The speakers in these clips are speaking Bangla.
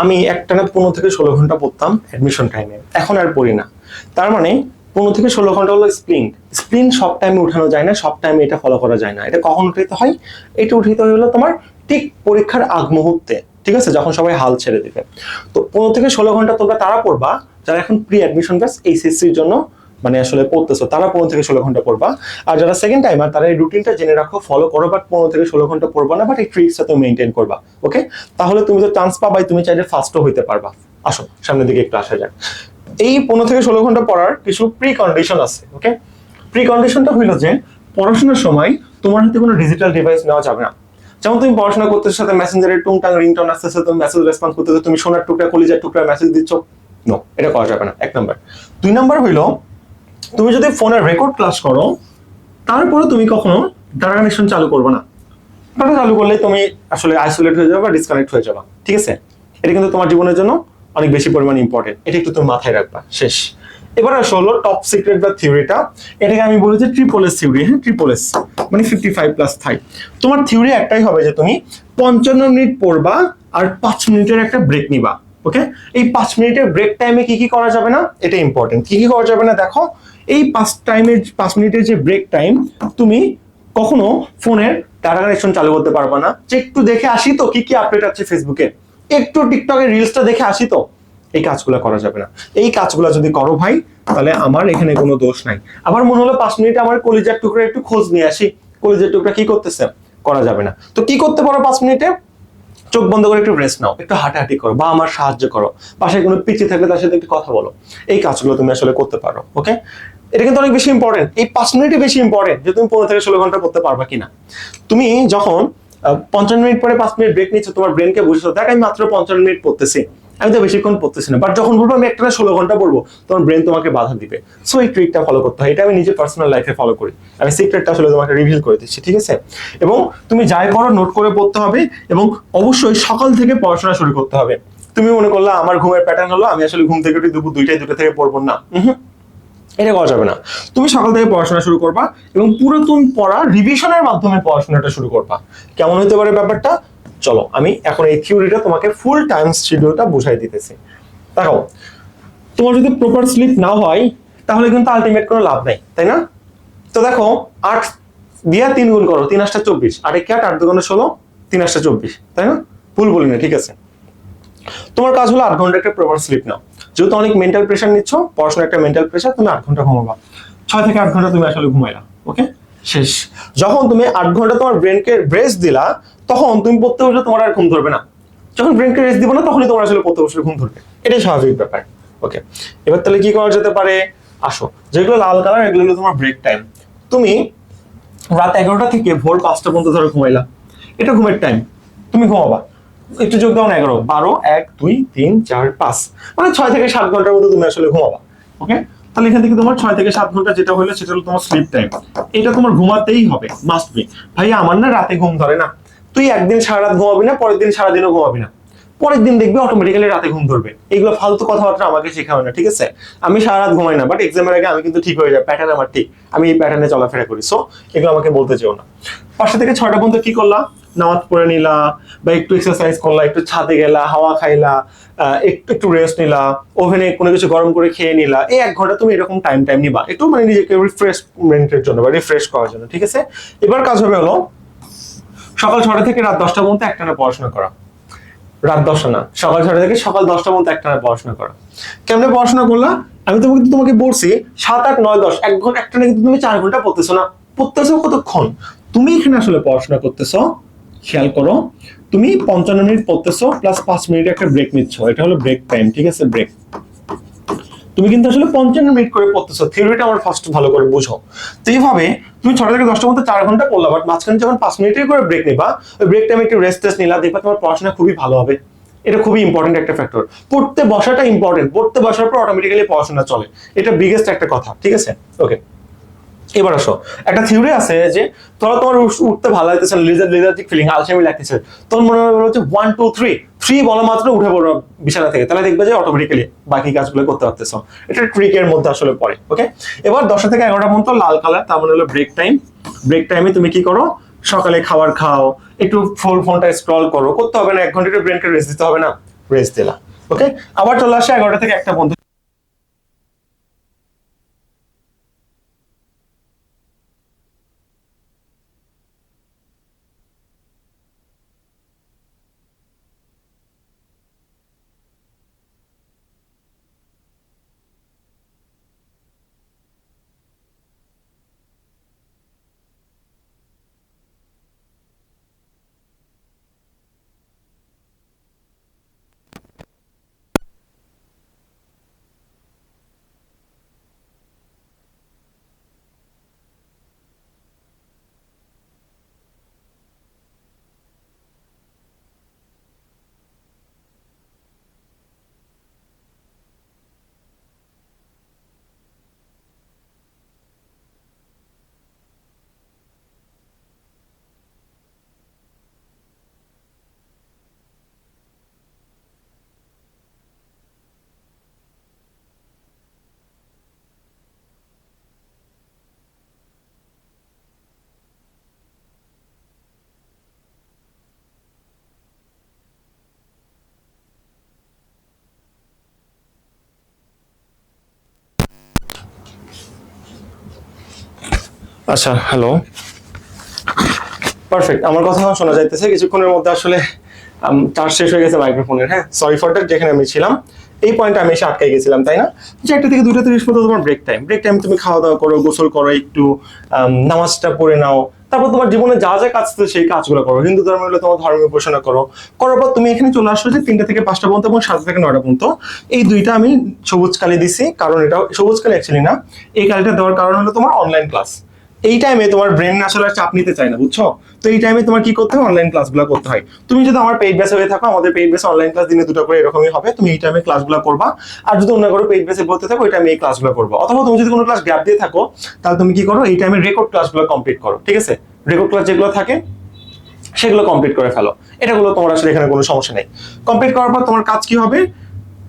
আমি একটানা পনেরো থেকে ষোলো ঘণ্টা পড়তাম অ্যাডমিশন টাইমে এখন আর পড়ি না। তার মানে পনেরো থেকে ষোলো ঘণ্টা হলো স্প্রিং স্প্রিং সব টাইমে উঠানো যায় না, সব টাইমে এটা ফলো করা যায় না। এটা কখন উঠিত হয়? এটা উঠিত হলো তোমার ঠিক পরীক্ষার আগ মুহূর্তে, ঠিক আছে? যখন সবাই হাল ছেড়ে দেবে। তো পনেরো থেকে ষোলো ঘণ্টা তোমরা তারা পড়বা যারা এখন প্রি অ্যাডমিশন ব্যাস এইচএসসির জন্য মানে আসলে পড়তেছো, তারা পনেরো থেকে ষোলো ঘণ্টা পড়বা। আর যারা সেকেন্ড টাইমার তারা এই রুটিনটা জেনে রাখো ফলো করো বাট পনেরো থেকে ষোলো ঘণ্টা পড়বা না বাট এই ট্রিক্সটা তুমি মেনটেন করবা ওকে তাহলে তুমি তো চান্স পাবাই তুমি চাইলে ফার্স্টও হইতে পারবা। আসো, সামনের দিকে একটু আসা যাক। এই পনেরো থেকে ষোলো ঘণ্টা পড়ার কিছু প্রি কন্ডিশন আছে ওকে প্রি কন্ডিশনটা হইল যে, পড়াশোনার সময় তোমার হাতে কোনো ডিজিটাল ডিভাইস নেওয়া যাবে না। যেমন তুমি পড়াশোনা করতে সাথে মেসেঞ্জারের টুংটাং রিংটন আসতেছে, তুমি মেসেজ রেসপন্স করতেছে, তুমি সোনার টুকরা, কলিজার টুকরা মেসেজ দিচ্ছ নো এটা করা যাবে না, এক নাম্বার দুই নাম্বার হইল তুমি যদি ফোনে রেকর্ড ক্লাস করো তারপরে তুমি কখনো ডাটা কানেকশন চালু করবে না। ডাটা চালু করলে তুমি আসলে আইসোলেট হয়ে যাবে বা ডিসকানেক্ট হয়ে যাবে, ঠিক আছে? এটা কিন্তু তোমার জীবনের জন্য অনেক বেশি পরিমাণ ইম্পর্টেন্ট এটা একটু তুমি মাথায় রাখবা, শেষ। এবার আসলে হলো টপ সিক্রেট বা থিওরিটা এটাকে আমি বলি যে ট্রিপল এস থিওরি হ্যাঁ? ট্রিপল এস মানে ফিফটি ফাইভ প্লাস ফাইভ তোমার থিওরি একটাই হবে যে তুমি পঞ্চান্ন মিনিট পড়বা আর পাঁচ মিনিটের একটা ব্রেক নিবা ওকে এই পাঁচ মিনিটের ব্রেক টাইমে কি কি করা যাবে না? এটা ইম্পর্টেন্ট কি কি করা যাবে না? দেখো এই পাঁচ টাইমের, পাঁচ মিনিটের যে ব্রেক টাইম তুমি কখনো ফোনের ডাটা কানেকশন চালু করতে পারবা না। যে একটু দেখে আসি তো কি কি আপডেট আছে ফেসবুকে একটু টিকটকের রিলসটা দেখে আসি তো। এই কাজগুলো করা যাবে না। এই কাজগুলো যদি করো ভাই, তাহলে আমার এখানে কোনো দোষ নাই। আমার মনে হলো পাঁচ মিনিট আমার কলিজার টুকরা একটু খোঁজ নিয়ে আসি। কলিজার টুকরা কি করতেছে? করা যাবে না। তো কি করতে পারো পাঁচ মিনিটে? চোখ বন্ধ করে একটু রেস্ট নাও। একটু হাঁটাহাঁটি করো বা আমার সাহায্য করো। পাশে কোনো পিছিয়ে থাকলে তার সাথে একটু কথা বলো। এই কাজগুলো তুমি আসলে করতে পারো ওকে এটা কিন্তু অনেক বেশি ইম্পর্টেন্ট এই পাঁচ মিনিটই বেশি ইম্পর্টেন্ট যে তুমি পনেরো থেকে ষোলো ঘণ্টা করতে পারবা কিনা। তুমি যখন পঞ্চান্ন মিনিট পরে পাঁচ মিনিট ব্রেক নিচ্ছ তোমার ব্রেনকে বুঝছ, দেখ, আমি মাত্র পঞ্চান্ন মিনিট পড়তেছি। আমি তো বেশিক্ষণ পড়তেছি না। বাট যখন বলব, আমি একটা ষোলো ঘণ্টা পড়ব, তোমার ব্রেন তোমাকে বাধা দিবে। সো এই ট্রিকটা ফলো করতে হয়। এটা আমি নিজের পার্সোনাল লাইফে ফলো করি। আমি সিক্রেটটা আসলে তোমাকে রিভিল করে দিচ্ছি, ঠিক আছে? এবং তুমি যাই করো নোট করে পড়তে হবে এবং অবশ্যই সকাল থেকে পড়াশোনা শুরু করতে হবে। তুমি মনে করলে, আমার ঘুমের প্যাটার্ন হলো, আমি আসলে ঘুম থেকে উঠে দুপুর দুইটায়, দুটো থেকে পড়ব না। এটা করা যাবে না। তুমি সকাল থেকে পড়াশোনা শুরু করবা এবং পুরো তুমি পড়া রিভিশনের মাধ্যমে পড়াশোনাটা শুরু করবা। কেমন হতে পারে ব্যাপারটা? চলো, আমি এখন এই থিওরিটা তোমাকে ফুল টাইম শিডিউলটা বুঝাই দিতেছি। দেখো, তোমার যদি প্রপার স্লিপ না হয়, তাহলে কিন্তু আলটিমেট কোনো লাভ নাই, তাই না? তো দেখো, আট দিয়া তিন গুণ করো, তিন আটটা চব্বিশ। আট একে আট? আট দুগুণে ষোলো, তিন আটটা চব্বিশ, তাই না? ভুল বলি না ঠিক আছে। তোমার কাজ হলো আট ঘণ্টা একটা প্রপার স্লিপ নাও। যেহেতু অনেক মেন্টাল প্রেশার নিচ্ছ, পড়াশোনার একটা মেন্টাল প্রেশার তুমি আট ঘণ্টা ঘুমাবা। ছয় থেকে আট ঘণ্টা তুমি আসলে ঘুমাইলা ওকে শেষ। যখন তুমি আট ঘণ্টা তোমার ব্রেনকে রেস্ট দিলা, তখন তুমি পড়তে বসলে তোমার আর ঘুম ধরবে না। যখন ব্রেনকে রেস্ট দিব না, তখনই তোমার আসলে পড়তে বসলে ঘুম ধরবে। এটাই স্বাভাবিক ব্যাপার ওকে এবার তাহলে কি করা যেতে পারে? আসো, যেগুলো লাল কালার এগুলো হলো তোমার ব্রেক টাইম তুমি রাত এগারোটা থেকে ভোর পাঁচটা পর্যন্ত ধরো ঘুমাইলা। এটা ঘুমের টাইম তুমি ঘুমাবা। একটু যোগ দাও না, এগারো। বারো, এক, দুই, তিন, চার, পাঁচ। মানে ছয় থেকে সাত ঘণ্টার মতো তুমি আসলে ঘুমাবা ওকে তাহলে এখান থেকে তোমার ছয় থেকে সাত ঘণ্টা যেটা হলো সেটা হলো তোমার স্লিপ টাইম এটা তোমার ঘুমাতেই হবে মাস্ট বি ভাইয়া আমার না রাতে ঘুম ধরে না। তুই একদিন সারা রাত ঘুমাবি না, পরের দিন সারাদিনও ঘুমাবি না। পরের দিন দেখবি অটোমেটিক্যালি রাতে ঘুম ধরবে। এগুলো ফালতু কথাবার্তা আমাকে শেখাবে না, ঠিক আছে? আমি সারা রাত ঘুমাই না বাট এক্সামের আগে আমি কিন্তু ঠিক হয়ে যায় প্যাটার্ন আমার ঠিক। আমি এই প্যাটার্নে চলাফেরা করি সো এগুলো আমাকে বলতে চেও না। পাঁচটা থেকে ছয়টা পর্যন্ত কি করলা নামাজ পড়ে নিলা বা একটু এক্সারসাইজ করলা, একটু ছাদে গেলা, হাওয়া খাইলা একটু একটু রেস্ট নিলা ওভেনে কোনো কিছু গরম করে খেয়ে নিলা, এই এক ঘণ্টা তুমি এরকম টাইম টাইম নিবা। একটু মানে নিজেকে রিফ্রেশমেন্টের জন্য বা রিফ্রেশ করার জন্য, ঠিক আছে? এবার কাজ হবে হলো, সকাল ছটা থেকে রাত দশটা পর্যন্ত একটানা পড়াশোনা করা। রাত দশটা না, সকাল ছটা থেকে সকাল দশটা পর্যন্ত একটানা পড়াশোনা করা। কেমনে পড়াশোনা করলা? আমি তোমাকে তোমাকে বলছি, সাত, আট, নয়, দশ, এক ঘণ্টা, একটানা কিন্তু তুমি চার ঘণ্টা পড়তেছো না। পড়তেছো কতক্ষণ? তুমি এখানে আসলে পড়াশোনা করতেছো? খেয়াল করো, তুমি পঞ্চান্ন মিনিট পড়তেছো প্লাস পাঁচ মিনিট একটা ব্রেক নিচ্ছ। এটা হলো ব্রেক টাইম ঠিক আছে? ব্রেক তুমি কিন্তু আসলে পঞ্চান্ন মিনিট করে পড়তেছো। থিওরিটা আমার ফার্স্ট ভালো করে বুঝো। তো এইভাবে তুমি ছটা থেকে দশটার মধ্যে চার ঘণ্টা পড়লা বাট মাঝখানে যখন পাঁচ মিনিটের করে ব্রেক নিবা, ওই ব্রেক টাইমে একটু রেস্ট টেস্ট নিলা, দেখবা তোমার পড়াশোনা খুবই ভালো হবে। এটা খুবই ইম্পর্টেন্ট একটা ফ্যাক্টর পড়তে বসাটা ইম্পর্টেন্ট পড়তে বসার পর অটোমেটিক্যালি পড়াশোনা চলে। এটা বিগেস্ট একটা কথা, ঠিক আছে? ওকে এবার আসো। একটা থিওরি আছে যে তোরা তোমার উঠতে ভালো লাগতেছে লিজার লিজার্জিক ফিলিং আলসেমি লাগতেছে। তোর মনে হবে হচ্ছে ওয়ান টু থ্রি থ্রি বলা মাত্র উঠে পড়ো বিছানা থেকে। তাহলে দেখবে যে অটোমেটিক্যালি বাকি কাজগুলো করতে পারতেছো। এটা ট্রিকের মধ্যে আসলে পড়ে ওকে এবার দশটা থেকে এগারোটা পর্যন্ত লাল কালার তার মানে হলো ব্রেক টাইম ব্রেক টাইমে তুমি কি করো? সকালে খাবার খাও, একটু ফোন ফোনটা স্ক্রল করো। করতে হবে না, এক ঘণ্টা একটু ব্রেনকে রেস্ট দিতে হবে না। রেস্ট দিলা ওকে আবার চলে আসে এগারোটা থেকে একটা পর্যন্ত। আচ্ছা হ্যালো পারফেক্ট আমার কথা শোনা যাইতেছে। কিছুক্ষণের মধ্যে আসলে চার্জ শেষ হয়ে গেছে মাইক্রোফোনের হ্যাঁ? সরি ফর দ্যাট যেখানে আমি ছিলাম। এই পয়েন্টে আমি এসে আটকাই গেছিলাম, তাই না? যে একটা থেকে দুটো তিরিশ পর্যন্ত তোমার ব্রেক টাইম ব্রেক টাইম তুমি খাওয়া দাওয়া করো, গোসল করো একটু নামাজটা পড়ে নাও। তারপর তোমার জীবনে যা যা কাজ সেই কাজগুলো করো। হিন্দু ধর্ম হলে তোমার ধর্মীয় উপাসনা করো। করার পর তুমি এখানে চলে আসলো যে তিনটা থেকে পাঁচটা পর্যন্ত এবং সাতটা থেকে নয়টা পর্যন্ত, এই দুইটা আমি সবুজ কালি দিছি। কারণ এটা সবুজ কালি অ্যাকচুয়ালি না। এই কালিটা দেওয়ার কারণ হলো তোমার অনলাইন ক্লাস এই টাইমে তোমার ব্রেন আসলে চাপ নিতে চায় না, বুঝছ? তো এই টাইমে তোমার কি করতে হয়? অনলাইন ক্লাসগুলো করতে হয়। তুমি যদি আমার পেইড বেসে হয়ে থাকো, আমাদের পেইড বেসে অনলাইন ক্লাস দিনে দুটো করে এরকমই হবে। তুমি এই টাইমে ক্লাসগুলো করবা। আর যদি অন্য কোনো পেইড বেসে বলতে থাকো, ওই টাইমে এই ক্লাসগুলো করব। অথবা তুমি যদি কোনো ক্লাস গ্যাপ দিয়ে থাকো, তাহলে তুমি কি করো? এই টাইমে রেকর্ড ক্লাসগুলো কমপ্লিট করো, ঠিক আছে? রেকর্ড ক্লাস যেগুলো থাকে, সেগুলো কমপ্লিট করে ফেলো। এটাগুলো তোমার আসলে এখানে কোনো সমস্যা নেই। কমপ্লিট করার পর তোমার কাজ কি হবে?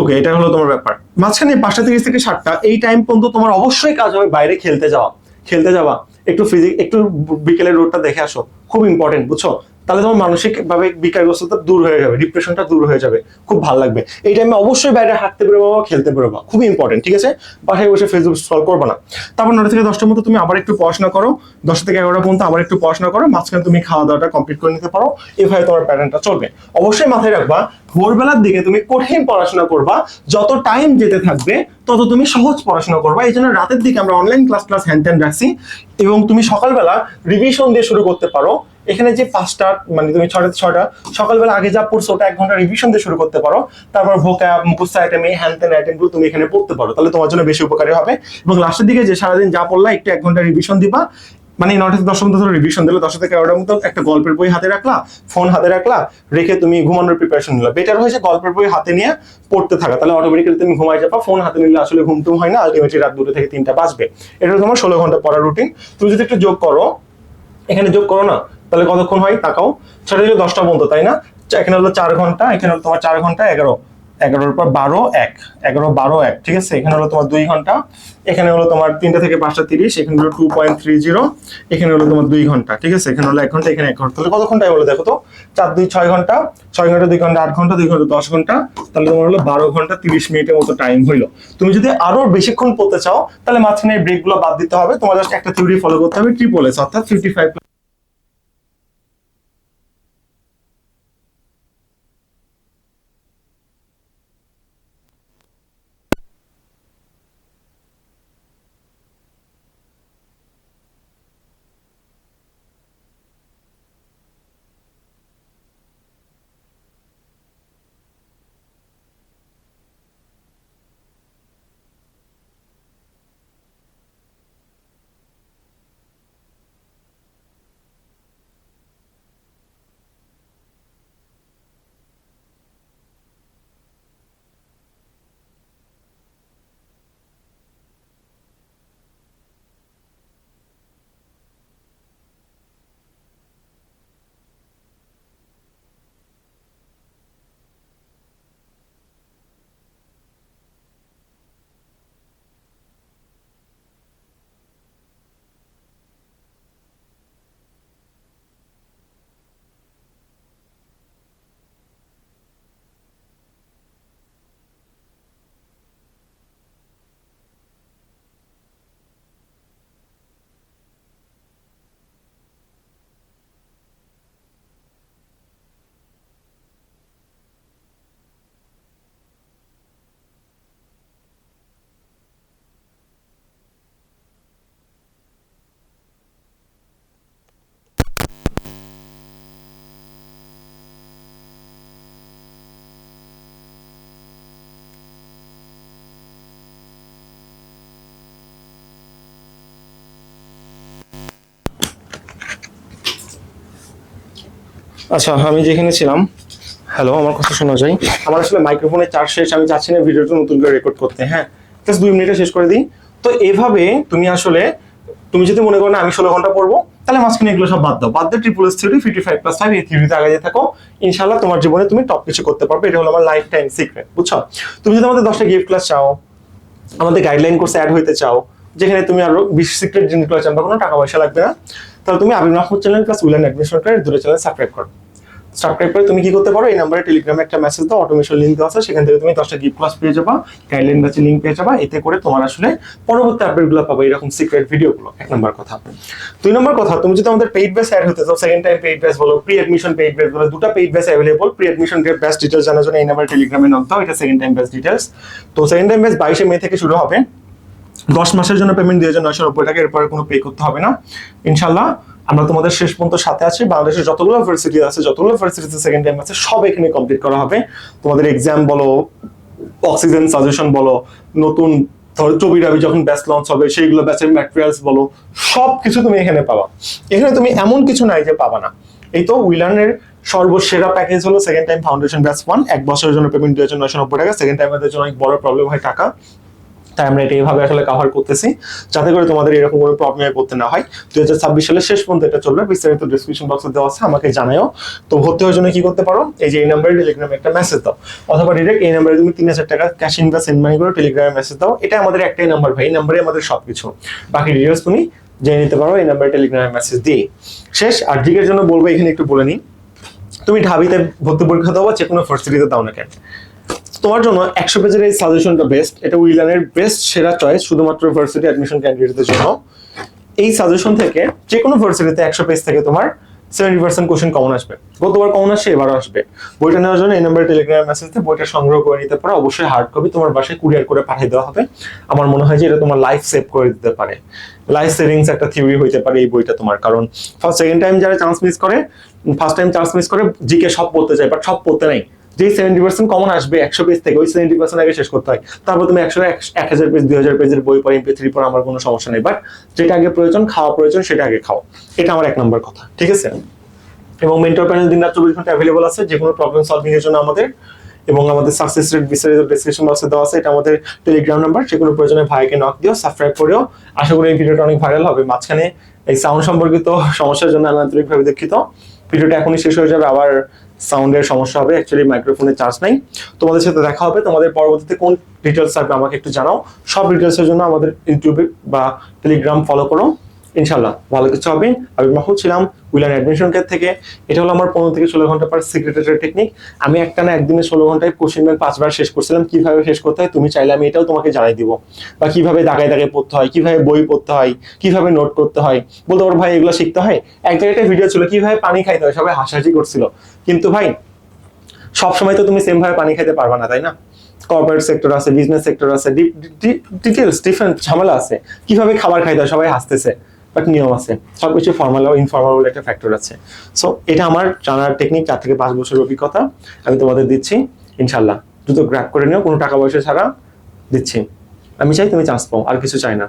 ওকে এটা হলো তোমার ব্যাপার। মাঝখানে পাঁচটা তিরিশ থেকে সাতটা এই টাইম পর্যন্ত তোমার অবশ্যই কাজ হবে বাইরে খেলতে যাওয়া। খেলতে যাওয়া। একটু ফিজিক একটু বিকেলের রোডটা দেখে আসো। খুব ইম্পর্টেন্ট বুঝছ? তাহলে তোমার মানসিক ভাবে বিকারগ্রস্ততা দূর হয়ে যাবে ডিপ্রেশনটা দূর হয়ে যাবে, খুব ভালো লাগবে। এই টাইমে অবশ্যই বাইরে হাঁটতে বেরোবো বা খেলতে বেরোবো, খুবই ইম্পর্টেন্ট ঠিক আছে? বাসায় বসে ফেসবুক স্ক্রল করবে না। তারপর নটা থেকে দশটার মতো তুমি আবার একটু পড়াশোনা করো, দশটা থেকে এগারোটা পর্যন্ত আবার একটু পড়াশোনা করো, মাঝখানে তুমি খাওয়া দাওয়াটা কমপ্লিট করে নিতে পারো, এভাবে তোমার প্যাটার্নটা চলবে। অবশ্যই মাথায় রাখবা, ভোরবেলার দিকে তুমি কঠিন পড়াশোনা করবা, যত টাইম যেতে থাকবে, তত তুমি সহজ পড়াশোনা করবা। এই জন্য রাতের দিকে আমরা অনলাইন ক্লাস ক্লাস হ্যান্ড রাখছি এবং তুমি সকালবেলা রিভিশন দিয়ে শুরু করতে পারো। এখানে যে পাঁচটা মানে তুমি ছটা ছটা, সকালবেলা আগে যা পড়ছো ওটা এক ঘণ্টা রিভিশন দিয়ে শুরু করতে পারো। তারপর ভোক্যাব মুখস্থ আইটেম এই হ্যান্ড ত্যান আইটেমগুলো তুমি এখানে পড়তে পারো। তাহলে তোমার জন্য বেশি উপকারী হবে। এবং লাস্টের দিকে যে সারাদিন যা পড়লা, একটু এক ঘণ্টা রিভিশন দিবা। মানে নটা দশ পর্যন্ত রিভিশন দিলে, দশটা থেকে এগারোটার মতো একটা গল্পের বই হাতে রাখলা ফোন হাতে রাখলা, রেখে তুমি ঘুমানোর প্রিপারেশন নিলা। বেটার হয়েছে গল্পের বই হাতে নিয়ে পড়তে থাকা। তাহলে অটোমেটিক্যালি তুমি ঘুমাই যাবা ফোন হাতে নিলে আসলে ঘুম টুম হয় না আলটিমেটলি রাত দুটো থেকে তিনটা বাজবে। এটা তোমার ষোলো ঘণ্টা পড়ার রুটিন তুমি যদি একটু যোগ করো, এখানে যোগ করো না? তাহলে কতক্ষণ হয় তাকাও। সেটা হলো দশটা পর্যন্ত, তাই না? এখানে হলো চার ঘণ্টা, এখানে হলো তোমার চার ঘণ্টা, এগারো। এগারোর পর বারো, এক। এগারো, বারো, এক, ঠিক আছে? এখানে হলো তোমার দুই ঘণ্টা। এখানে হলো তোমার তিনটা থেকে পাঁচটা তিরিশ, এখানে হলো টু পয়েন্ট থ্রি জিরো এখানে হলো তোমার দুই ঘণ্টা, ঠিক আছে? এখানে হলো এক ঘণ্টা, এখানে এক ঘণ্টা। তাহলে কত ঘন্টায় বলো দেখো তো? চার, দুই, ছয় ঘণ্টা ছয় ঘণ্টা, দুই ঘণ্টা, আট ঘণ্টা, দুই ঘণ্টা, দশ ঘণ্টা, তাহলে তোমার হলো বারো ঘণ্টা, তিরিশ মিনিটের মতো টাইম হইল। তুমি যদি আরও বেশিক্ষণ পড়তে চাও, তাহলে মাঝখানে ব্রেকগুলো বাদ দিতে হবে। তোমার জাস্ট একটা থিওরি ফলো করতে হবে ট্রিপল এস অর্থাৎ ফিফটি ফাইভ আচ্ছা আমি যেখানে ছিলাম হ্যালো আমার কথা শোনা যায়। আমার আসলে মাইক্রোফোনের চার্জ শেষ, আমি চাচ্ছি না ভিডিওটা নতুন করে রেকর্ড করতে হ্যাঁ? জাস্ট দুই মিনিটে শেষ করে দিই। তো এভাবে তুমি আসলে, তুমি যদি মনে করো না, আমি ষোলো ঘণ্টা পড়ব, তাহলে মাঝখানে এগুলো সব বাদ দাও। বাদ দিয়ে triple S theory fifty five plus five এই থিওরিতে আগে থাকো। ইনশাল্লাহ তোমার জীবনে তুমি টপ কিছু করতে পারবে। এটা হলো আমার লাইফ টাইম সিক্রেট বুঝছ? তুমি যদি আমাদের দশটা গিফট ক্লাস চাও, আমাদের গাইডলাইন কোর্সে অ্যাড হইতে চাও, যেখানে তুমি আরও বিশ সিক্রেট জিনিসগুলো জানবে, কোনো টাকা পয়সা লাগবে না। তাহলে তুমি আবির মাহমুদ চ্যানেল প্লাস উইলেন অ্যাডমিশন করে দুটো চ্যানেল সাবস্ক্রাইব করো। সাবস্ক্রাইব করে তুমি কি করতে পারো? এই নাম্বারে টেলিগ্রামে একটা মেসেজ দাও অটোমেশন লিঙ্ক আছে, সেখান থেকে তুমি দশটা গিফট ক্লাস পেয়ে যাবা গাইডলাইন ব্যাচের লিঙ্ক পেয়ে যাবা, এতে করে তোমার আসলে পরবর্তী আপডেটগুলো পাবে, এরকম সিক্রেট ভিডিওগুলো এক নম্বর কথা। দুই নম্বর কথা, তুমি যদি আমাদের পেইড ব্যাচ অ্যাড হতে চাও সেকেন্ড টাইম পেইড ব্যাচ বলো প্রি অ্যাডমিশন পেইড ব্যাচ বলো, দুটো paid batch available pre admission batch details জানার জন্য এই নাম্বার টেলিগ্রামে নক দাও, এটা সেকেন্ড টাইম ব্যাচ ডিটেলস তো সেকেন্ড টাইম ব্যাচ বাইশে মে থেকে শুরু হবে। দশ মাসের জন্য পেমেন্ট দিয়ে নয়শো নব্বই টাকা, এরপরে কোনো পে করতে হবে না। ইনশাল্লাহ আমরা তোমাদের শেষ পর্যন্ত সাথে আছি। বাংলাদেশের যতগুলো ইউনিভার্সিটি আছে, যতগুলো ইউনিভার্সিটিতে সেকেন্ড টাইম আছে, সব এখানে কমপ্লিট করা হবে। তোমাদের এক্সাম বলো অক্সিজেন সাজেশন বলো, নতুন ধরো চবি রাবি যখন ব্যাচ লঞ্চ হবে, সেইগুলো ব্যাচের ম্যাটেরিয়ালস বলো সব কিছু তুমি এখানে পাবা। এখানে তুমি এমন কিছু নাই যে পাবা না। এই তো উইলার্নের সর্বসেরা প্যাকেজ হলো second time foundation batch one এক বছরের জন্য পেমেন্ট দেওয়ার জন্য নয়শো নব্বই টাকা সেকেন্ড টাইমের জন্য অনেক বড় প্রবলেম হয় টাকা। তাই আমরা এটা এইভাবে আসলে কাভার করতেছি, যাতে করে তোমাদের এরকম কোনো প্রবলেমে পড়তে না হয়। দুই হাজার ছাব্বিশ সালের শেষ পর্যন্ত এটা চলবে, বিস্তারিত ডিসক্রিপশন বক্সে দেওয়া আছে, আমাকে জানাও তো ভর্তি হওয়ার জন্য কি করতে পারো? এই যে এই নাম্বারে টেলিগ্রামে একটা মেসেজ দাও। অথবা ডিরেক্ট এই নাম্বারে তুমি তিন হাজার টাকা ক্যাশ ইন বা সেন্ড মানি করে টেলিগ্রামে মেসেজ দাও। এটা আমাদের একটাই নাম্বার ভাই, এই নাম্বারে আমাদের সবকিছু। বাকি ডিটেলস তুমি জেনে নিতে পারো এই নাম্বারে টেলিগ্রামে মেসেজ দিয়ে। শেষ, আর জিগের জন্য বলব, এখানে একটু বলে নিই। তুমি ঢাবিতে ভর্তি পরীক্ষা দাও বা যে কোনো ভার্সিটিতে দাও না কেন। তোমার জন্য একশো পেজের এই সাজেশনটা বেস্ট এটা উইলানের বেস্ট সেরা চয়েস শুধুমাত্র ভার্সিটি অ্যাডমিশন ক্যান্ডিডেটদের জন্য। এই সাজেশন থেকে যে কোনো ভার্সিটিতে একশো পেজ থেকে তোমার সেভেন্টি পার্সেন্ট কোশ্চেন কমন আসবে। গতবার কমন আসে? এবারও আসবে। বইটা নেওয়ার জন্য এই নাম্বারে টেলিগ্রাম মেসেজ বইটা সংগ্রহ করে নিতে পারো। অবশ্যই হার্ড কপি তোমার বাসায় কুরিয়ার করে পাঠিয়ে দেওয়া হবে। আমার মনে হয় যে এটা তোমার লাইফ সেভ করে দিতে পারে। লাইফ সেভিংস একটা থিওরি হইতে পারে এই বইটা তোমার। কারণ ফার্স্ট সেকেন্ড টাইম যারা চান্স মিস করে ফার্স্ট টাইম চান্স মিস করে জিকে সব পড়তে চায় বাট সব পড়তে নাই। যে সেভেন্টি পার্সেন্ট কমন আসবে, একশো পেজ থেকে ওই সেভেন্টি পার্সেন্ট আগে শেষ করতে হয়। তারপর তুমি একশো, এক হাজার পেজ দুই হাজার পেজের বই পড়ে এমপি থ্রি পড়ে, আমার কোনো সমস্যা নেই। বাট যেটা আগে প্রয়োজন, খাওয়া প্রয়োজন, সেটা আগে খাও। এটা আমার এক নম্বর কথা, ঠিক আছে? এবং মেন্টর প্যানেল দিন রাত চব্বিশ ঘণ্টা অ্যাভেলেবল আছে যে কোনো প্রবলেম সলভিং এর জন্য আমাদের। এবং আমাদের সাকসেস রেট বিস্তারিত ডিসক্রিপশন বক্সে দেওয়া আছে, এটা আমাদের টেলিগ্রাম নাম্বার কোনো প্রয়োজনে ভাইকে নক দিও সাবস্ক্রাইব করেও। আশা করি এই ভিডিওটা অনেক ভাইরাল হবে। মাঝখানে এই সাউন্ড সম্পর্কিত সমস্যার জন্য আন্তরিকভাবে দুঃখিত। ভিডিওটা এখনই শেষ হয়ে যাবে, আবার সাউন্ডের সমস্যা হবে অ্যাকচুয়ালি মাইক্রোফোনে চার্জ নাই। তোমাদের সাথে দেখা হবে, তোমাদের পরবর্তীতে কোন ডিটেলস থাকবে আমাকে একটু জানাও। সব ডিটেলসের জন্য আমাদের ইউটিউবে বা টেলিগ্রাম ফলো করো। ইনশাল্লাহ ভালো কিছু হবে। আমি মাহুদ ছিলাম উইলান অ্যাডমিশন কেয়ার থেকে। এটা হলো আমার পনেরো থেকে ষোলো ঘণ্টা পর সিক্রেটারি টেকনিক আমি একটা না একদিনে ষোলো ঘন্টায় কোশ্চেন ব্যাংক পাঁচবার শেষ করছিলাম। কীভাবে শেষ করতে হয়? তুমি চাইলে আমি এটাও তোমাকে জানাই দিব। বা কীভাবে দাগায় দাগায় পড়তে হয়? কীভাবে বই পড়তে হয়? কীভাবে নোট করতে হয়? বলতে পারো ভাই, এগুলো শিখতে হয়? এক জায়গায় ভিডিও ছিল, কীভাবে পানি খাইতে হয়? সবাই হাসাহাসি করছিল। কিন্তু ভাই, সবসময় তো তুমি সেম ভাবে পানি খাইতে পারবা না, তাই না? কর্পোরেট সেক্টর আছে বিজনেস সেক্টর আছে ডিটেলস ডিফারেন্ট ঝামেলা আছে। কীভাবে খাবার খাইতে হয়? সবাই হাসতেছে। বাট নিয়ম আছে। সবকিছু ফর্মাল ও ইনফর্মাল বলে একটা ফ্যাক্টর আছে। সো এটা আমার জানার টেকনিক চার থেকে পাঁচ বছরের অভিজ্ঞতা আমি তোমাদের দিচ্ছি। ইনশাল্লাহ দ্রুত গ্র্যাপ করে নিও। কোনো টাকা পয়সা ছাড়া দিচ্ছি। আমি চাই তুমি চান্স পাও, আর কিছু চাই না।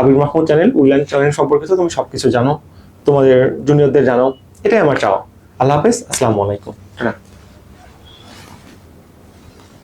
আবির মাহমুদ চ্যানেল উইল্যান্ড চ্যানেল সম্পর্কে তো তুমি সবকিছু জানো। তোমাদের জুনিয়রদের জানো এটাই আমার চাওয়া। আল্লাহ হাফেজ। আসসালামু আলাইকুম। হ্যাঁ